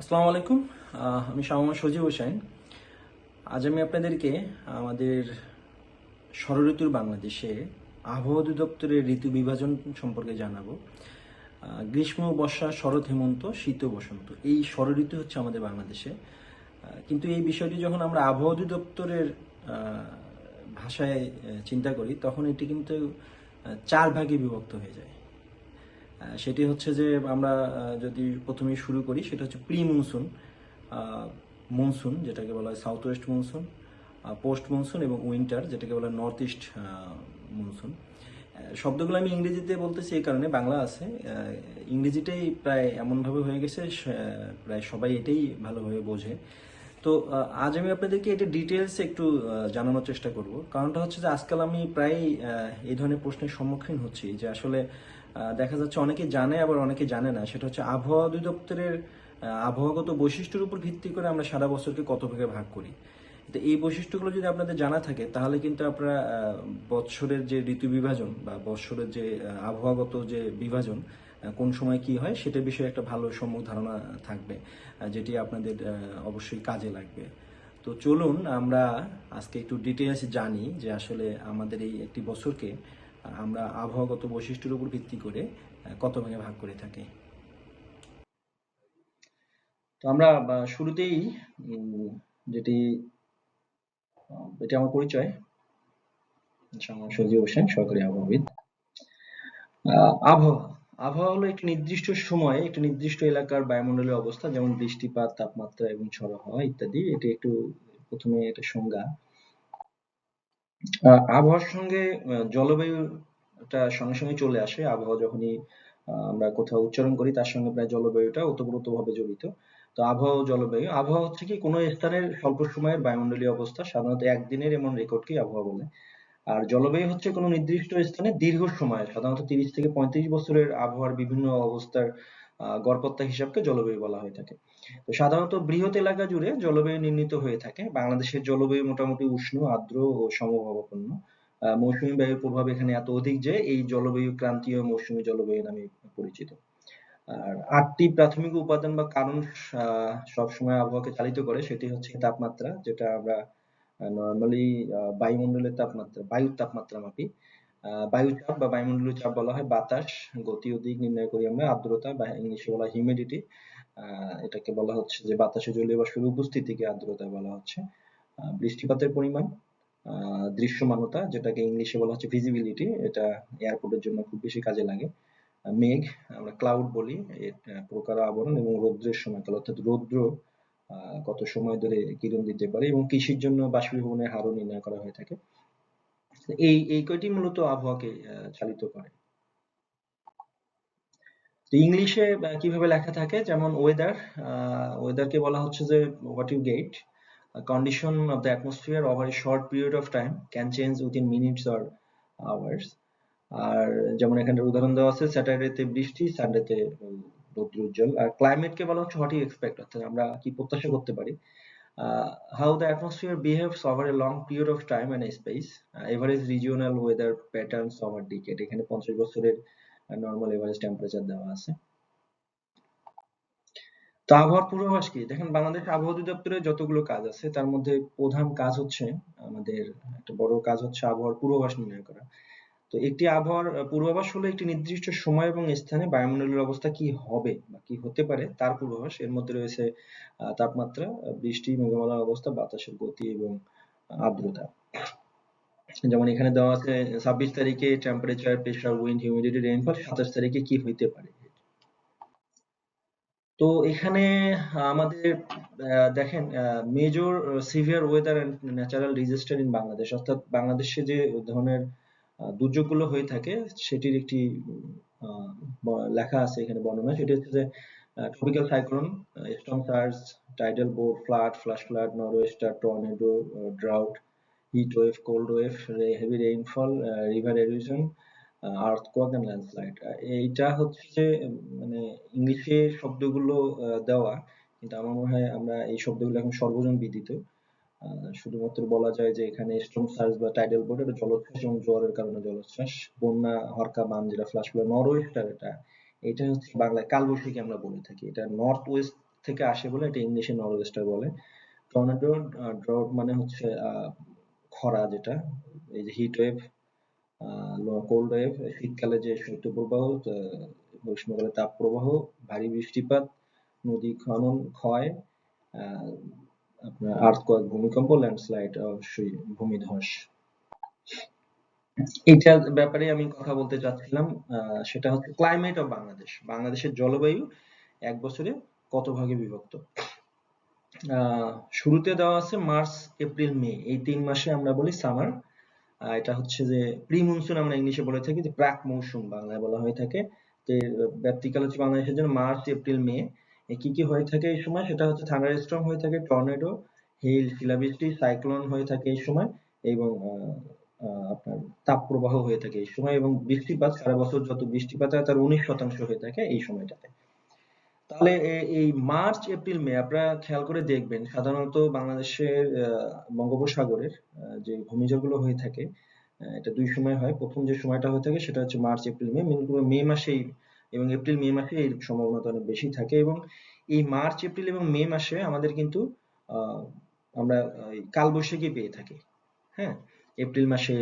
আসসালামু আলাইকুম। আমি শামা সজিব হোসেন। আজ আমি আপনাদেরকে আমাদের ষড়ঋতুর বাংলাদেশে আবহাওয়া অধিদপ্তরের ঋতু বিভাজন সম্পর্কে জানাব। গ্রীষ্ম, বর্ষা, শরৎ, হেমন্ত, শীত বসন্ত এই ষড়ঋতু হচ্ছে আমাদের বাংলাদেশে। কিন্তু এই বিষয়টি যখন আমরা আবহাওয়া অধিদপ্তরের ভাষায় চিন্তা করি, তখন এটি কিন্তু চার ভাগে বিভক্ত হয়ে যায়। সেটি হচ্ছে যে আমরা যদি প্রথমে শুরু করি, সেটা হচ্ছে প্রি মনসুন মনসুন, যেটাকে বলা হয় south west monsoon post monsoon এবং উইন্টার যেটাকে বলা হয় নর্থ ইস্ট মনসুন। শব্দগুলো আমি ইংরেজিতে বলতেছি এই কারণে, বাংলা আছে। ইংরেজিটাই প্রায় এমনভাবে হয়ে গেছে প্রায় সবাই এটাই ভালোভাবে বোঝে। তো আজ আমি আপনাদেরকে এটা ডিটেলসে একটু জানানোর চেষ্টা করব। কারণটা হচ্ছে যে আজকাল আমি প্রায় এই ধরনের প্রশ্নের সম্মুখীন হচ্ছি যে আসলে দেখা যাচ্ছে অনেকে জানে, আবার অনেকে জানে না। সেটা হচ্ছে আবহাওয়া অধিদপ্তরের আবহাওয়াগত বৈশিষ্ট্যের উপর ভিত্তি করে আমরা সারা বছরকে কত ভাগে ভাগ করি। তো এই বৈশিষ্ট্যগুলো যদি আপনাদের জানা থাকে, তাহলে কিন্তু আপনারা বৎসরের যে ঋতু বিভাজন বা বৎসরের যে আবহাওয়াগত যে বিভাজন কোন সময় কি হয় সেটা বিষয়ে একটা ভালো সম্যক ধারণা থাকবে যেটি আপনাদের অবশ্যই কাজে লাগবে। তো চলুন আমরা আজকে একটু ডিটেলস জানি যে আসলে আমাদের এই একটি বছরকে আমরা আবহাওয়াগত বৈশিষ্ট্যের উপর ভিত্তি করে কত ভাগে ভাগ করে থাকি। তো আমরা শুরুতেই যেটি এটি আমার পরিচয় সজীব হোসেন, সরকারি আবহাওয়াবিদ। আবহাওয়া আবহাওয়া হলো একটি নির্দিষ্ট সময়ে একটি নির্দিষ্ট এলাকার বায়ুমণ্ডলীয় অবস্থা, যেমন বৃষ্টিপাত, তাপমাত্রা এবং ঝড়ো হাওয়া ইত্যাদি। এটি একটু প্রথমে একটা সংজ্ঞা। আহ, আবহাওয়ার সঙ্গে জলবায়ুটা সঙ্গে সঙ্গে চলে আসে। আবহাওয়া যখনই আমরা কোথাও উচ্চারণ করি তার সঙ্গে প্রায় জলবায়ুটা ওতপ্রোতভাবে জড়িত। তো আবহাওয়া ও জলবায়ু আবহাওয়া হচ্ছে কি কোনো স্থানের স্বল্প সময়ের বায়ুমন্ডলীয় অবস্থা সাধারণত একদিনের এমন রেকর্ডকেই আবহাওয়া বলে। আর জলবায়ু হচ্ছে কোনো নির্দিষ্ট স্থানে দীর্ঘ সময়ের সাধারণত তিরিশ থেকে পঁয়ত্রিশ বছরের আবহাওয়ার বিভিন্ন অবস্থার আহ, গড়পড়তা হিসাবকে জলবায়ু বলা হয়ে থাকে। তো সাধারণত বৃহৎ এলাকা জুড়ে জলবায়ু নির্ণীত হয়ে থাকে। বাংলাদেশের জলবায়ু মোটামুটি উষ্ণ আর্দ্র ও সমভাবাপন্ন। মৌসুমী বায়ুর প্রভাব এখানে এত অধিক যে এই জলবায়ু ক্রান্তীয় মৌসুমী জলবায়ু নামে পরিচিত। আর আটটি প্রাথমিক উপাদান বা কারণ সবসময় আবহাওয়াকে চালিত করে সেটি হচ্ছে তাপমাত্রা যেটা আমরা নর্মালি বায়ুমণ্ডলের তাপমাত্রা বায়ুর তাপমাত্রা মাপি। বায়ুচাপ বা বায়ুমণ্ডলীয় চাপ বলা হয়, বাতাস, গতি ও দিক নির্ণয় করি আমরা, আর্দ্রতা বা ইংলিশে বলা হয় হিউমিডিটি এটাকে বলা হচ্ছে যে বাতাসে জলীয় বাষ্পের উপস্থিতিকে আর্দ্রতা বলা হচ্ছে। বৃষ্টিপাতের পরিমাণ দৃশ্যমানতা, যেটাকে ইংলিশে বলা হচ্ছে ভিজিবিলিটি এটা এয়ারপোর্টের জন্য খুব বেশি কাজে লাগে। মেঘ, আমরা ক্লাউড বলি প্রকার আবরণ এবং রৌদ্রের সময়কাল, অর্থাৎ রৌদ্র কত সময় ধরে কিরণ দিতে পারে এবং কৃষির জন্য বাষ্পীভবনের হারও নির্ণয় করা হয়ে থাকে। এই এই কয়টি মূলত আবহাওয়াকে চালিত করে? ইংলিশে কীভাবে লেখা থাকে? যেমন ওয়েদার ওয়েদারকে বলা হচ্ছে যে what you get condition of the atmosphere over a short period of time can change within minutes or hours আর যেমন এখানে উদাহরণ দেওয়া আছে স্যাটারডেতে বৃষ্টি সানডেতে রৌদ্র উজ্জ্বল। আর ক্লাইমেটকে বলা হচ্ছে হোয়াট ইউ এক্সপেক্ট অর্থাৎ আমরা কি প্রত্যাশা করতে পারি? How the atmosphere behaves over a long period of time and space average regional weather patterns over decade এখানে পঞ্চাশ বছরের নর্মাল এভারেজ টেম্পারেচার দেওয়া আছে। তো আবহাওয়ার পূর্বাভাস কি? দেখেন বাংলাদেশ আবহাওয়া অধিদপ্তরের যতগুলো কাজ আছে, তার মধ্যে প্রধান কাজ হচ্ছে আমাদের, একটা বড় কাজ হচ্ছে আবহাওয়ার পূর্বাভাস নির্ণয় করা। তো একটি আবহাওয়ার পূর্বাভাস হলো একটি নির্দিষ্ট সময় এবং স্থানে বায়ুমণ্ডলের অবস্থা কি হবে বা কি হতে পারে, তার পূর্বাভাস। এর মধ্যে রয়েছে তাপমাত্রা বৃষ্টি, মেঘমালার অবস্থা, বাতাসের গতি এবং আর্দ্রতা। যেমন এখানে দেওয়া আছে, ছাব্বিশ তারিখে temperature pressure wind humidity rainfall সাতাশ তারিখে কি হইতে পারে? তো এখানে আমাদের দেখেন major severe weather and natural disaster in Bangladesh অর্থাৎ বাংলাদেশে যে ধরনের দুর্যোগগুলো হয়ে থাকে, সেটির একটি লেখা আছে এখানে বর্ণনা, সেটি হচ্ছে যে tropical cyclone storm surge tidal bore flood flash flood nor'wester tornado drought heat wave cold wave heavy rainfall river erosion earthquake and landslide এইটা হচ্ছে মানে ইংলিশে শব্দগুলো দেওয়া, কিন্তু আমার মনে হয় আমরা এই শব্দগুলো এখন সর্বজন বিদিত। শুধুমাত্র বলা যায় যে এখানে স্টর্ম সার্জ বা টাইডাল বোর্ড এটা জলোচ্ছ্বাস এবং জোয়ারের কারণে জলোচ্ছ্বাস। বন্যা হরকা বান যেটা ফ্লাশ ফ্লাড নরওয়েস্টার এটা এটা হচ্ছে বাংলায় কালবৈশাখী আমরা বলে থাকি। এটা নর্থ ওয়েস্ট থেকে আসে বলে এটা ইংলিশে নরওয়েস্টার বলে। টর্নেডো ড্রট মানে হচ্ছে খরা যেটা এই যে হিট ওয়েভ কোল্ড ওয়েভ শীতকালে যে শৈত্যপ্রবাহ আহ, গ্রীষ্মকালে তাপ প্রবাহ ভারী বৃষ্টিপাত নদী খনন ক্ষয় আপনার আর্থকোয়েক ভূমিকম্প ল্যান্ডস্লাইড অবশ্যই এটার ব্যাপারে আমি কথা বলতে চাচ্ছিলাম সেটা হচ্ছে ক্লাইমেট অফ বাংলাদেশ। বাংলাদেশের জলবায়ু এক বছরে কত ভাগে বিভক্ত? শুরুতে দেওয়া আছে মার্চ, এপ্রিল, মে। এই তিন মাসে আমরা বলি সামার। এটা হচ্ছে যে প্রি মনসুন আমরা ইংলিশে বলে থাকি যে প্রাক মৌসুম বাংলায় বলা হয়ে থাকে যে ব্যক্তিকাল হচ্ছে বাংলাদেশের জন্য মার্চ, এপ্রিল, মে। কি কি হয়ে থাকে এই সময়? সেটা হচ্ছে থান্ডার স্টর্ম হয়ে থাকে টর্নেডো হেল শিলাবৃষ্টি সাইক্লোন হয়ে থাকে এই সময় এবং আপনার তাপপ্রবাহ হয়ে থাকে এই সময় এবং বৃষ্টিপাত, সারা বছর যত বৃষ্টিপাত হয় তার উনিশ শতাংশ হয়ে থাকে এই সময়টাতে। তাহলে এই মার্চ, এপ্রিল, মে, আপনারা খেয়াল করে দেখবেন সাধারণত বাংলাদেশের বঙ্গোপসাগরের যে ঘূর্ণিঝড়গুলো হয়ে থাকে এটা দুই সময় হয়। প্রথম যে সময়টা হয়ে থাকে সেটা হচ্ছে মার্চ, এপ্রিল মে মে মাসেই এবং এপ্রিল, মে মাসে এর সম্ভাবনাটা অনেক বেশি থাকে এবং এই মার্চ, এপ্রিল এবং মে মাসে আমাদের কিন্তু আমরা কালবৈশাখী পেয়ে থাকি। হ্যাঁ? এপ্রিল মাসে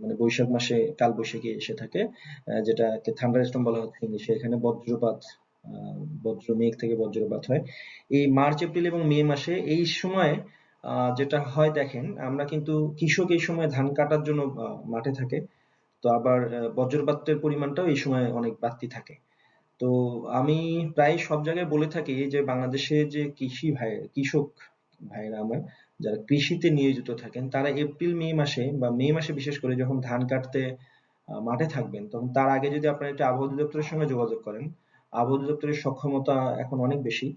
মানে বৈশাখ মাসে কালবৈশাখী এসে থাকে যেটাকে থান্ডারস্টর্ম বলা হচ্ছে ইংলিশে এখানে বজ্রপাত বজ্র, মেঘ থেকে বজ্রপাত হয়। এই মার্চ, এপ্রিল এবং মে মাসে এই সময়ে যেটা হয় দেখেন, আমরা কিন্তু কৃষক এই সময় ধান কাটার জন্য মাঠে থাকে। তো আবার বজ্রপাতের পরিমাণটাও এই সময় অনেক বাড়তি থাকে। তো আমি প্রায় সব জায়গায় বলে থাকি যে বাংলাদেশে যে কৃষি ভাই, কৃষক ভাইরা আমার, যারা কৃষিতে নিয়োজিত থাকেন, তারা এপ্রিল, মে মাসে বা মে মাসে বিশেষ করে যখন ধান কাটতে মাঠে থাকবেন, তখন তার আগে যদি আপনারা একটু আবহাওয়া অধিদপ্তরের সঙ্গে যোগাযোগ করেন। আবহাওয়া অধিদপ্তরের সক্ষমতা এখন অনেক বেশি।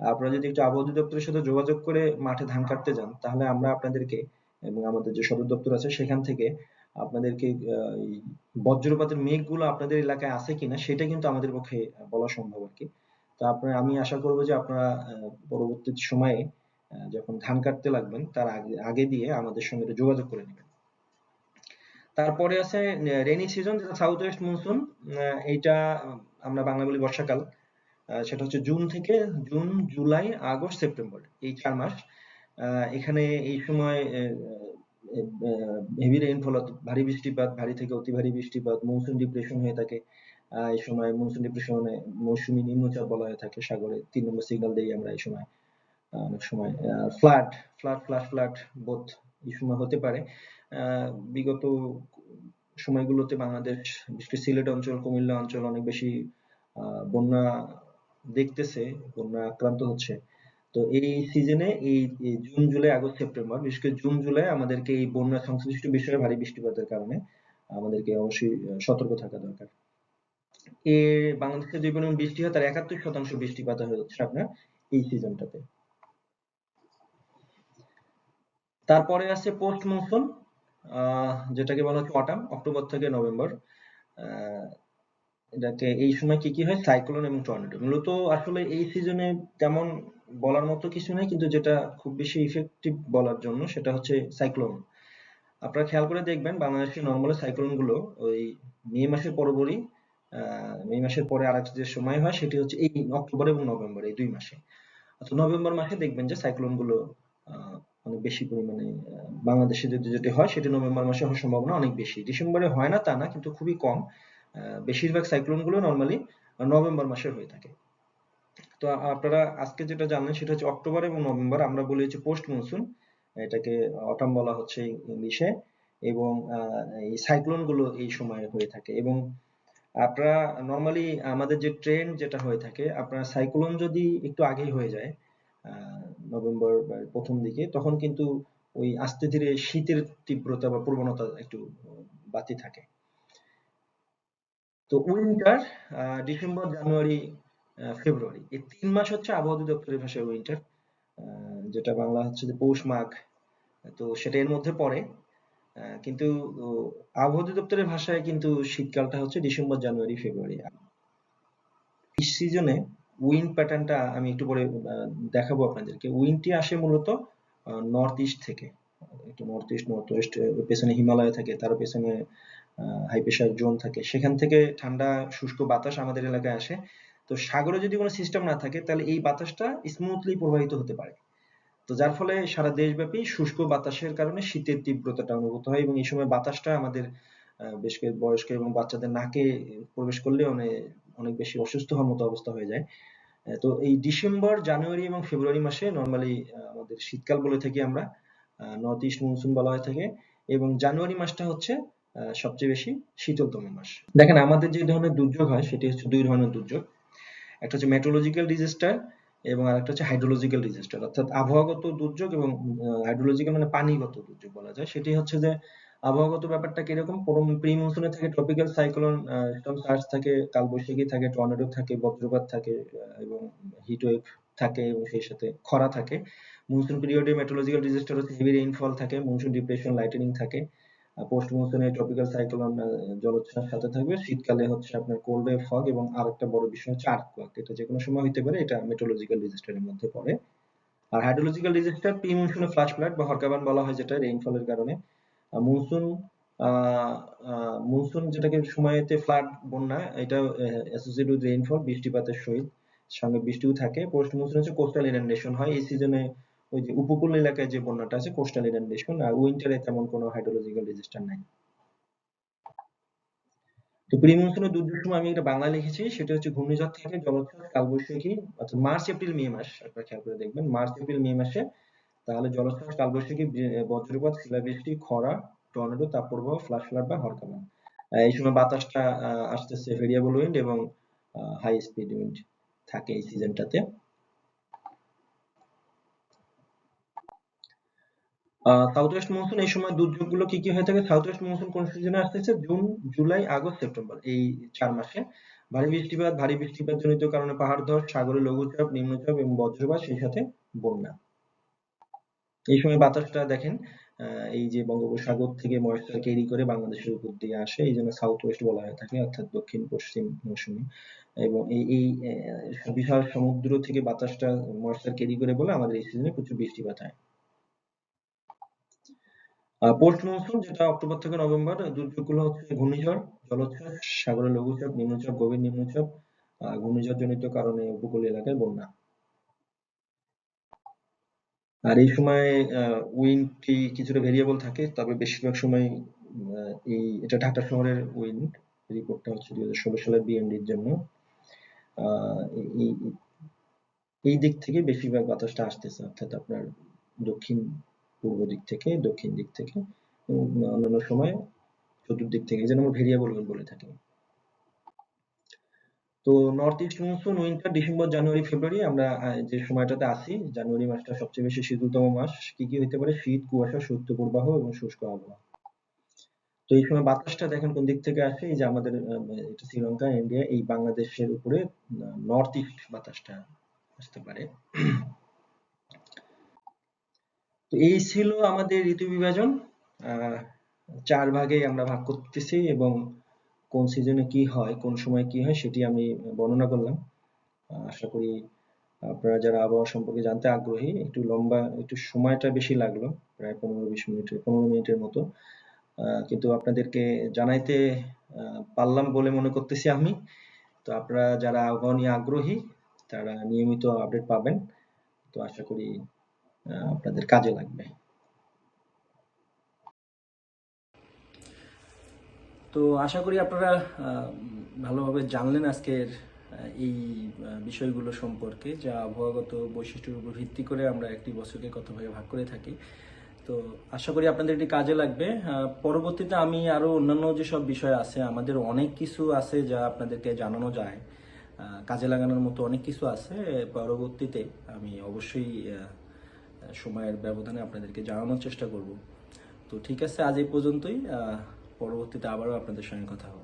আপনারা যদি একটু আবহাওয়া অধিদপ্তরের সাথে যোগাযোগ করে মাঠে ধান কাটতে যান, তাহলে আমরা আপনাদেরকে এবং আমাদের যে সদর দপ্তর আছে, সেখান থেকে আপনাদেরকে বজ্রপাতের মেঘগুলো আপনাদের এলাকায় আছে কিনা সেটা কিন্তু আমাদের পক্ষে বলা সম্ভব আর কি। তো আপনারা, আমি আশা করব যে আপনারা পরবর্তী সময়ে যখন ধান কাটতে লাগবেন, তার আগে আগে দিয়ে আমাদের সঙ্গে যোগাযোগ করে নেবেন। তারপরে আছে রেনি সিজন যেটা সাউথ ওয়েস্ট মনসুন এইটা আমরা বাংলা বলি বর্ষাকাল। সেটা হচ্ছে জুন থেকে জুন, জুলাই, আগস্ট, সেপ্টেম্বর, এই চার মাস। এখানে এই সময় হেভি রেইনফল ভারী বৃষ্টিপাত, ভারী থেকে অতি ভারী বৃষ্টিপাত মৌসুম ডিপ্রেশন হয়ে থাকে। এই সময় মৌসুম ডিপ্রেশনে মৌসুমী নিম্নচাপ বলা হয়ে থাকে সাগরে। তিন নম্বর সিগন্যাল দেই আমরা এই সময়। অনেক সময় ফ্লাড ফ্লাড ফ্লাশ ফ্লাড বোধ এই সময় হতে পারে। বিগত সময়গুলোতে বাংলাদেশ, বিশেষ করে সিলেট অঞ্চল, কুমিল্লা অঞ্চল অনেক বেশি বন্যা দেখতেছে, বন্যা আক্রান্ত হচ্ছে। তো এই সিজনে এই জুন জুলাই আগস্ট সেপ্টেম্বর বিশেষ করে জুন জুলাই আমাদেরকে এই বন্যা সংশ্লিষ্ট বিষয়ে ভারী বৃষ্টিপাতের কারণে আমাদেরকে অবশ্যই সতর্ক থাকা দরকার। এ বাংলাদেশে যে পরিমাণ বৃষ্টি হয়, তার একাত্তর শতাংশ বৃষ্টিপাত হচ্ছে আপনার এই সিজনটাতে তারপরে আছে পোস্ট মনসুন যেটাকে বলা হচ্ছে অটাম অক্টোবর থেকে নভেম্বর এটাকে এই সময় কি কি হয়? সাইক্লোন এবং টর্নেডো মূলত আসলে এই সিজনে তেমন বলার মতো কিছু নেই কিন্তু যেটা খুব বেশি ইফেক্টিভ বলার জন্য সেটা হচ্ছে সাইক্লোন আপনারা খেয়াল করে দেখবেন বাংলাদেশের নর্মালি সাইক্লোনগুলো ওই মে মাসের পরপরই মে মাসের পরে আরেকটা যে সময় হয় সেটি হচ্ছে এই অক্টোবর এবং নভেম্বর এই দুই মাসে। আচ্ছা নভেম্বর মাসে দেখবেন যে সাইক্লোনগুলো আহ, অনেক বেশি পরিমাণে বাংলাদেশে যদি যেটি হয় সেটি নভেম্বর মাসে হওয়ার সম্ভাবনা অনেক বেশি। ডিসেম্বরে হয় না তা না কিন্তু খুবই কম। বেশিরভাগ সাইক্লোনগুলো নর্মালি নভেম্বর মাসে হয়ে থাকে। তো আপনারা আজকে যেটা জানলেন সেটা হচ্ছে অক্টোবর এবং নভেম্বর, আমরা বলি হচ্ছে পোস্ট মনসুন, এটাকে অটাম বলা হচ্ছে ইংলিশে, এবং এই সাইক্লোনগুলো এই সময়ে হয়ে থাকে, এবং আপনারা নর্মালি আমাদের যে ট্রেন্ড যেটা হয়ে থাকে, আপনার সাইক্লোন যদি একটু আগেই হয়ে যায় নভেম্বর প্রথম দিকে, তখন কিন্তু ওই আস্তে ধীরে শীতের তীব্রতা বা প্রবণতা একটু বাড়তে থাকে। তো উইন্টার ডিসেম্বর, জানুয়ারি ফেব্রুয়ারি। এই তিন মাস হচ্ছে আবহাওয়া অধিদপ্তরের ভাষায় উইন্টার যেটা বাংলা হচ্ছে যে পৌষ মাঘ। তো সেটা এর মধ্যে পড়ে। কিন্তু আবহাওয়া অধিদপ্তরের ভাষায় কিন্তু শীতকালটা হচ্ছে ডিসেম্বর, জানুয়ারি, ফেব্রুয়ারি। এই সিজনে উইন্ড প্যাটার্নটা আমি একটু পরে দেখাবো আপনাদেরকে। উইন্ডটি আসে মূলত নর্থ ইস্ট থেকে। একটু নর্থ ইস্ট নর্থ ওয়েস্ট পেছনে হিমালয় থাকে, তার পেছনে হাই প্রেসার জোন থাকে। সেখান থেকে ঠান্ডা, শুষ্ক বাতাস আমাদের এলাকায় আসে। তো সাগরে যদি কোনো সিস্টেম না থাকে, তাহলে এই বাতাসটা স্মুথলি প্রবাহিত হতে পারে। তো যার ফলে সারা দেশব্যাপী শুষ্ক বাতাসের কারণে শীতের তীব্রতাটা অনুভূত হয় এবং এই সময় বাতাসটা আমাদের বেশ বয়স্ক এবং বাচ্চাদের নাকে প্রবেশ করলে অনেক অনেক বেশি অসুস্থ হওয়ার মতো অবস্থা হয়ে যায়। তো এই ডিসেম্বর, জানুয়ারি এবং ফেব্রুয়ারি মাসে নর্মালি আমাদের শীতকাল বলে থাকি আমরা নর্থ ইস্ট মনসুন বলা হয়ে থাকে এবং জানুয়ারি মাসটা হচ্ছে সবচেয়ে বেশি শীতলতম মাস। দেখেন, আমাদের যে ধরনের দুর্যোগ হয়, সেটি হচ্ছে দুই ধরনের দুর্যোগ। একটা হচ্ছে মেট্রোলজিক্যাল ডিজাস্টার এবং আরেকটা হচ্ছে হাইড্রোলজিক্যাল ডিজাস্টার অর্থাৎ আবহাওয়াগত দুর্যোগ এবং হাইড্রোলজিক্যাল মানে পানিগত দুর্যোগ বলা যায়। সেটি হচ্ছে যে আবহাওয়াগত ব্যাপারটা কীরকম? প্রি মনসুনে থাকে ট্রপিক্যাল সাইক্লোন সার্জ থাকে, কালবৈশাখী থাকে টর্নেডো থাকে, বজ্রপাত থাকে এবং হিট ওয়েভ থাকে এবং সেই সাথে খরা থাকে। মনসুন পিরিয়ডে মেট্রোলজিক্যাল ডিজাস্টার হচ্ছে হেভি রেইনফল থাকে মনসুন ডিপ্রেশন লাইটেনিং থাকে। পোস্ট মনসুনে ট্রপিক্যাল সাইক্লোন জলোচ্ছ্বাস সাথে থাকবে। শীতকালে হচ্ছে আপনার কোল্ড ওয়েভ ফগ এবং আরেকটা বড় বিষয় হচ্ছে আর্থকোয়াক এটা যে কোনো সময় হতে পারে, এটা মেট্রোলজিক্যাল ডিজাস্টারের মধ্যে পড়ে। আর হাইড্রোলজিক্যাল ডিজাস্টার প্রি মনসুনে ফ্লাশ ফ্লাড বা হরকাবান বলা হয় যেটা রেইনফলের কারণে। মনসুন মনসুন যেটাকে সময়তে ফ্লাড বন্যা, এটা অ্যাসোসিয়েটেড উইথ রেইনফল বৃষ্টিপাতের সহিত সঙ্গে বৃষ্টিও থাকে। পোস্ট মনসুন হচ্ছে কোস্টাল ইনান্ডেশন হয়। এই সিজনে ওই যে উপকূল এলাকায় যে বন্যাটা আছে কোস্টাল ইনান্ডেশন আর উইন্টারে তেমন কোনো হাইড্রোলজিক্যাল ডিজাস্টার নাই। তো দুর্যোগ সময় আমি বাংলা লিখেছি সেটা হচ্ছে ঘূর্ণিঝড় থেকে জলোচ্ছ্বাস কালবৈশাখী অর্থাৎ মার্চ এপ্রিল মে মাস আপনারা খেয়াল করে দেখবেন মার্চ এপ্রিল মে মাসে তাহলে জলোচ্ছ্বাস কালবৈশাখী বজ্রপাত শিলাবৃষ্টি খরা টর্নেডো তাপপ্রবাহ ফ্লাশ ফ্লাড বা হরকাবান আহ, এই সময় বাতাসটা আসতেছে ভেরিয়েবল উইন্ড এবং হাই স্পিড উইন্ড থাকে এই সিজনটাতে সাউথ ওয়েস্ট মনসুন এই সময় দুর্যোগগুলো কি কি হয়ে থাকে? সাউথ ওয়েস্ট মনসুন কোন সিজনে আসতেছে? জুন, জুলাই, আগস্ট, সেপ্টেম্বর এই চার মাসে। ভারী বৃষ্টিপাত ভারী বৃষ্টিপাত জনিত কারণে পাহাড় ধস, সাগরে লঘুচাপ, নিম্নচাপ এবং বজ্রপাত, সেই সাথে বন্যা। এই সময় বাতাসটা দেখেন এই যে বঙ্গোপসাগর থেকে ময়েশ্চার ক্যারি করে বাংলাদেশের উপর দিয়ে আসে। এই জন্য সাউথ ওয়েস্ট বলা হয়ে থাকে, অর্থাৎ দক্ষিণ, পশ্চিম মৌসুমী। এবং এই এই বিশাল সমুদ্র থেকে বাতাসটা ময়েশ্চার ক্যারি করে বলে আমাদের এই সিজনে প্রচুর বৃষ্টিপাত হয়। পোস্ট মনসুন, যেটা অক্টোবর থেকে নভেম্বর, দুর্যোগগুলো হচ্ছে ঘূর্ণিঝড় জলোচ্ছ্বাস সাগরে লঘুচাপ, নিম্নচাপ, গভীর নিম্নচাপ ঘূর্ণিঝড় জনিত কারণে উপকূল এলাকায় বন্যা। আর এই সময় উইন্ডটি কিছুটা ভেরিয়েবল থাকে, তবে বেশিরভাগ সময় এই, এটা ঢাকা শহরের উইন্ড রিপোর্টটা হচ্ছে দুই হাজার ষোলো সালের বিএমডির জন্য। এই দিক থেকে বেশিরভাগ বাতাসটা আসতেছে, অর্থাৎ আপনার দক্ষিণ পূর্ব দিক থেকে, দক্ষিণ দিক থেকে অন্যান্য সময় চতুর্দিক থেকে জন্য আমরা ভেরিয়েবল উইন্ড বলে থাকি। তো north east monsoon winter December January February আমরা যে সময়টাতে আছি জানুয়ারি মাসটা সবচেয়ে বেশি শীতলতম মাস, কি কি হতে পারে? শীত, কুয়াশা শৈত্য প্রবাহ এবং শুষ্ক আবহাওয়া। তো এই সময় বাতাসটা দেখেন কোন দিক থেকে আসে? এই যে আমাদের এটা শ্রীলঙ্কা, ইন্ডিয়া, এই বাংলাদেশের উপরে নর্থ ইস্ট বাতাসটা আসতে পারে। এই ছিল আমাদের ঋতু বিভাজন। চার ভাগে আমরা ভাগ করতেছি এবং কোন সিজনে কি হয়, কোন সময় কি হয় সেটি আমি বর্ণনা করলাম। আশা করি আপনারা যারা আবহাওয়া সম্পর্কে জানতে আগ্রহী, একটু লম্বা, একটু সময়টা বেশি লাগল, প্রায় পনেরো বিশ মিনিটের, পনেরো মিনিটের মতো। কিন্তু আপনাদেরকে জানাইতে পারলাম বলে মনে করতেছি আমি। তো আপনারা যারা আবহাওয়া নিয়ে আগ্রহী, তারা নিয়মিত আপডেট পাবেন। তো আশা করি আপনাদের কাজে লাগবে। তো আশা করি আপনারা ভালোভাবে জানলেন আজকের এই বিষয়গুলো সম্পর্কে, যা আবহাওয়াগত বৈশিষ্ট্যের উপর ভিত্তি করে আমরা একটি বছরকে কতভাবে ভাগ করে থাকি। তো আশা করি আপনাদের এটি কাজে লাগবে। পরবর্তীতে আমি আরও অন্যান্য যেসব বিষয় আছে, আমাদের অনেক কিছু আছে যা আপনাদেরকে জানানো যায়। কাজে লাগানোর মতো অনেক কিছু আছে। পরবর্তীতে আমি অবশ্যই সময়ের ব্যবধানে আপনাদেরকে জানানোর চেষ্টা করব। তো ঠিক আছে, আজ এই পর্যন্তই। পরবর্তীতে আবারও আপনাদের সঙ্গে কথা হবে।